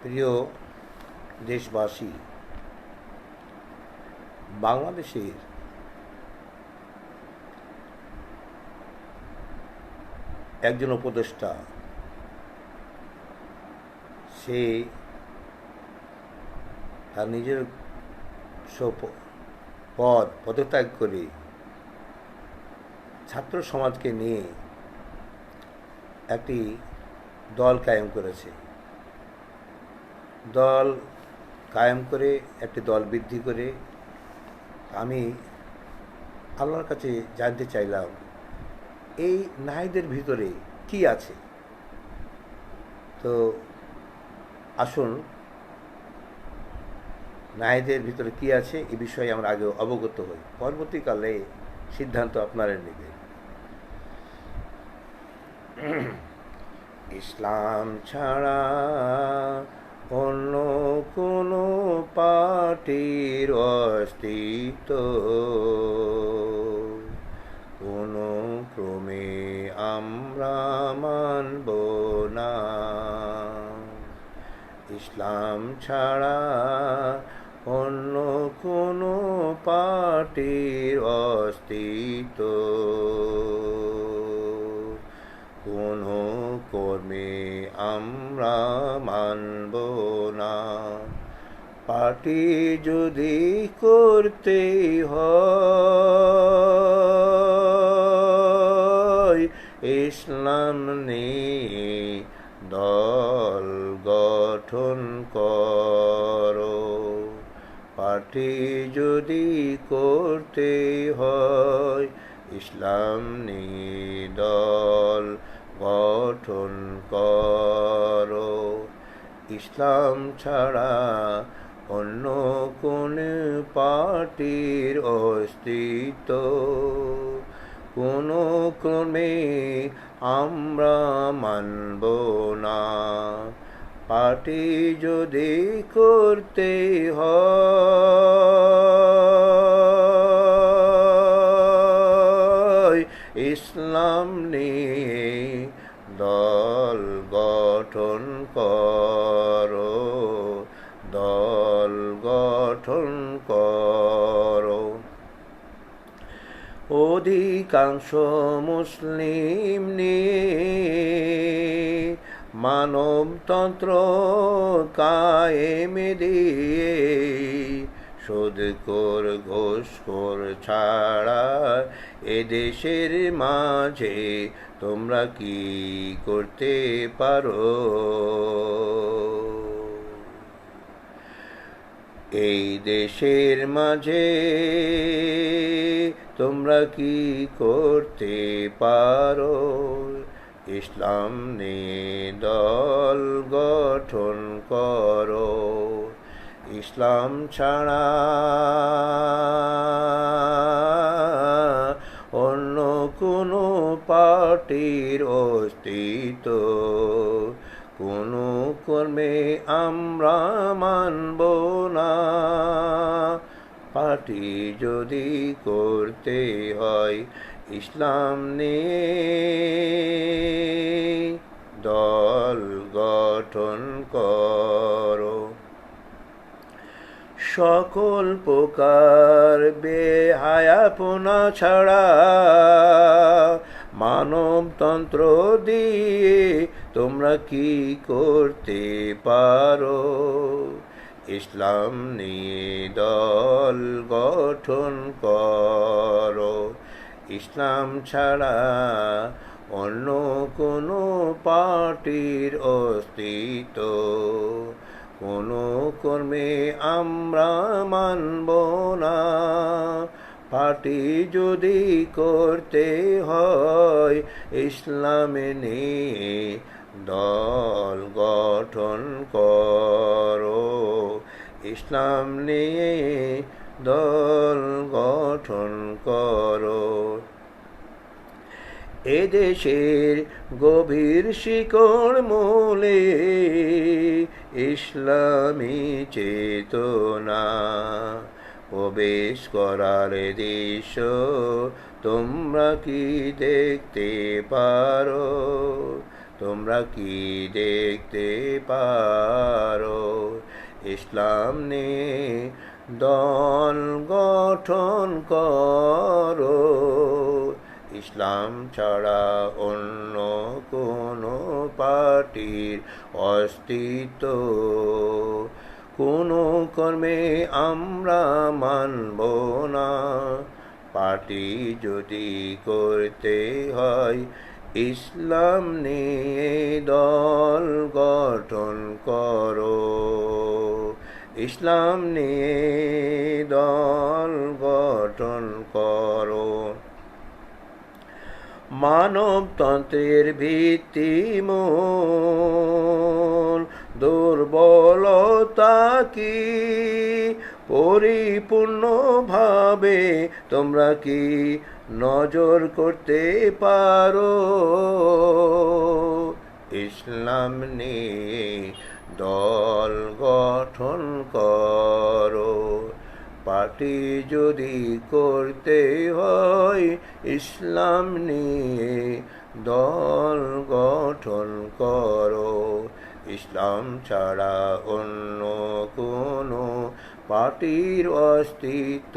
প্রিয় দেশবাসী, বাংলাদেশের একজন উপদেষ্টা, সে তার নিজের পদ পদত্যাগ করে ছাত্র সমাজকে নিয়ে একটি দল কায়েম করেছে। দল কায়েম করে, একটি দল বৃদ্ধি করে। আমি আল্লাহর কাছে জানতে চাইলাম, এই নারীদের ভিতরে কি আছে? তো আসুন নারীদের ভিতরে কি আছে এ বিষয়ে আমরা আগে অবগত হই। পরবর্তীকালে সিদ্ধান্ত আপনারা নেবেন ইসলাম ছাড়া অন্য কোনো পার্টির অস্তিত্ব। কোনো ক্রমে আমরা মানব না। ইসলাম ছাড়া অন্য কোনো পার্টির অস্তিত্ব। কোনো কর্মে আমরা মানব না। পার্টি যদি করতে হয়, ইসলাম নিয়ে দল গঠন করো। পার্টি যদি করতে হয়, ইসলাম নিয়ে দল গঠন করো। ইসলাম ছাড়া অন্য কোন পার্টির অস্তিত্ব। কোনো ক্রমে আমরা মানব না। পার্টি যদি করতে হয়, ইসলাম গঠন করো। অধিকাংশ মুসলিম নিয়ে মানবতন্ত্র কায়েমে দিয়ে সুদকর ঘোষখোর ছাড়া এদেশের মাঝে তোমরা কি করতে পারো? এই দেশের মাঝে তোমরা কি করতে পারো? ইসলাম নিয়ে দল গঠন করো। ইসলাম ছাড়া অন্য কোনো পার্টির অস্তিত্ব কোনো কর্মে আমরা মানব না। পার্টি যদি করতে হয়, ইসলাম নিয়ে দল গঠন করো। সকল প্রকার বেহায়াপনা ছাড়া মানবতন্ত্র দিয়ে তোমরা কি করতে পারো? ইসলাম নিয়ে দল গঠন করো। ইসলাম ছাড়া অন্য কোনো পার্টির অস্তিত্ব। কোনো কর্মে আমরা মানব না। পার্টি যদি করতে হয়, ইসলামে নিয়ে ইসলাম নিয়ে দল গঠন করো। এদেশের গভীর শিকড় মূলে ইসলামী চেতনা প্রবেশ করার দৃশ্য তোমরা কি দেখতে পারো? তোমরা কি দেখতে পারো? ইসলাম নিয়ে দল গঠন করো। ইসলাম ছাড়া অন্য কোনো পার্টির অস্তিত্ব। কোনো কর্মে আমরা মানব না। পার্টি যদি করতে হয় ইসলাম নিয়ে দল গঠন করো। ইসলাম নিয়ে দল গঠন করো। মানবতন্ত্রের ভিত্তি মূল দুর্বলতা কি? পরিপূর্ণভাবে তোমরা কি নজর করতে পারো। ইসলাম নিয়ে দল গঠন করো। পার্টি যদি করতে হয়, ইসলাম নিয়ে দল গঠন করো। ইসলাম ছাড়া অন্য কোনো পার্টির অস্তিত্ব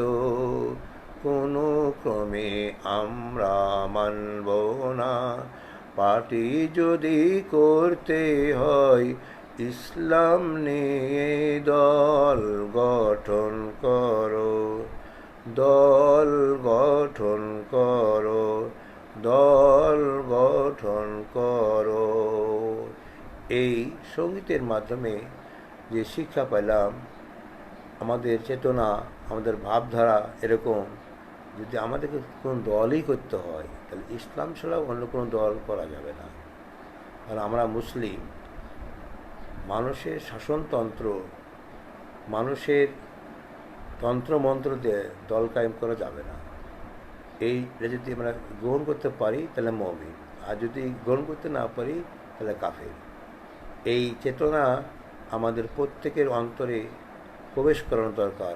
কোনো ক্রমে আমরা মানব না। পার্টি যদি করতে হয়, ইসলাম নিয়ে দল গঠন করো। দল গঠন করো, দল গঠন করো। এই সঙ্গীতের মাধ্যমে যে শিক্ষা পেলাম, আমাদের চেতনা, আমাদের ভাবধারা এরকম যদি আমাদেরকে কোনো দলই করতে হয়, তাহলে ইসলাম ছাড়াও অন্য কোনো দল করা যাবে না। কারণ আমরা মুসলিম, মানুষের শাসনতন্ত্র, মানুষের তন্ত্রমন্ত্র দিয়ে দল কায়েম করা যাবে না। এইটা যদি আমরা গ্রহণ করতে পারি, তাহলে মমিন, আর যদি গ্রহণ করতে না পারি, তাহলে কাফের। এই চেতনা আমাদের প্রত্যেকের অন্তরে প্রবেশ করানো দরকার।